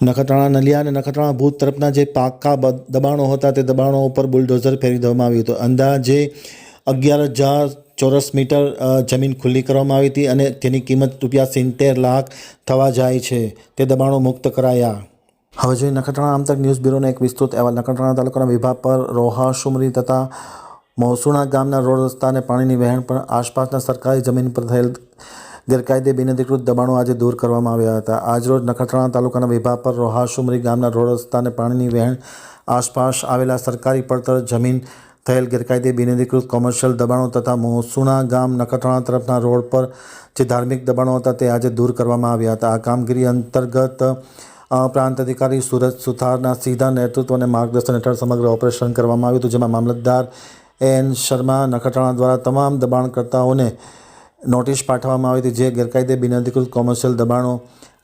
નખત્રાણા નલિયા અને નખત્રાણા ભૂત તરફના જે પાકા દબાણો હતા તે દબાણો ઉપર બુલડોઝર ફેરવી દેવામાં આવ્યું હતું. અંદાજે અગિયાર હજાર ચોરસ મીટર જમીન ખુલ્લી કરવામાં આવી હતી અને તેની કિંમત રૂપિયા સિત્તેર લાખ થવા જાય છે. તે દબાણો મુક્ત કરાયા. હવે જોઈએ નખત્રાણા આમતક ન્યૂઝ બ્યુરોનો એક વિસ્તૃત અહેવાલ. નખત્રાણા તાલુકાના વિભાગ પર રોહા સુમરી તથા મોસુણા ગામના રોડ રસ્તા અને પાણીની વહેણ પણ આસપાસના સરકારી જમીન પર થયેલ ગેરકાયદે બિનઅધિકૃત દબાણો આજે દૂર કરવામાં આવ્યા હતા. આજરોજ નખત્રાણા તાલુકાના વિભાગ પર રોહાસુમરી ગામના રોડ રસ્તાને પાણીની વહેણ આસપાસ આવેલા સરકારી પડતર જમીન થયેલ ગેરકાયદે બિનઅધિકૃત કોમર્શિયલ દબાણો તથા મોસુણા ગામ નખત્રાણા તરફના રોડ પર જે ધાર્મિક દબાણો હતા તે આજે દૂર કરવામાં આવ્યા હતા. આ કામગીરી અંતર્ગત પ્રાંત અધિકારી સુરજ સુથારના સીધા નેતૃત્વ અને માર્ગદર્શન હેઠળ સમગ્ર ઓપરેશન કરવામાં આવ્યું હતું, જેમાં મામલતદાર એન. શર્મા નખત્રાણા દ્વારા તમામ દબાણકર્તાઓને નોટિસ પાઠવવામાં આવી હતી જે ગેરકાયદે બિનઅધિકૃત કોમર્શિયલ દબાણો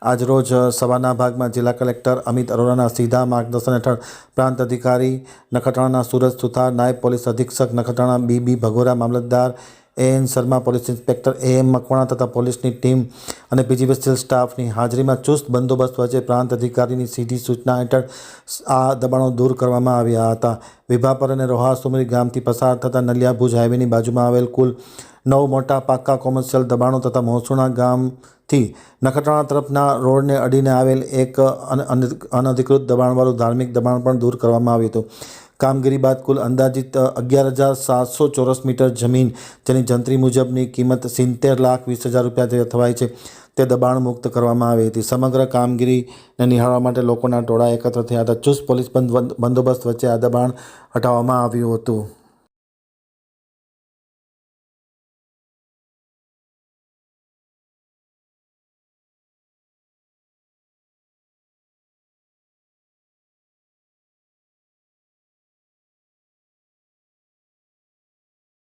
આજરોજ રોજ સવારના ભાગમાં જિલ્લા કલેક્ટર અમિત અરોરાના સીધા માર્ગદર્શન હેઠળ પ્રાંત અધિકારી નખત્રાણાના સુરજ સુથાર નાયબ પોલીસ અધિક્ષક Nakhatrana B B Bhagora, Mamlatdar A N N Sharma, police inspector A M Makwana તથા પોલીસની ટીમ અને પીજીવીસીએલ સ્ટાફની હાજરીમાં ચુસ્ત બંદોબસ્ત વચ્ચે પ્રાંત અધિકારીની સીધી સૂચના હેઠળ આ દબાણો દૂર કરવામાં આવ્યા હતા. વિભાપર અને રોહા સુમરી ગામથી પસાર થતા નલિયા ભુજ હાઈવેની બાજુમાં આવેલ કુલ નવ મોટા પાક્કા કોમર્શિયલ દબાણો તથા મોસુણા ગામથી નખત્રાણા તરફના રોડને અડીને આવેલ એક અન- અન- અનધિકૃત દબાણવાળું ધાર્મિક દબાણ પણ દૂર કરવામાં આવ્યું હતું. કામગીરી બાદ કુલ અંદાજિત અગિયાર હજાર સાતસો ચોરસ મીટર જમીન, જેની જંત્રી મુજબની કિંમત સિત્તેર લાખ વીસ હજાર રૂપિયા જે થવાય છે. તે દબાણ મુક્ત કરવામાં આવી હતી. સમગ્ર કામગીરીને નિહાળવા માટે લોકોના ટોળા એકત્ર થયા હતા. ચુસ્ત પોલીસ બંદ- બંદોબસ્ત વચ્ચે આ દબાણ હટાવવામાં આવ્યું હતું.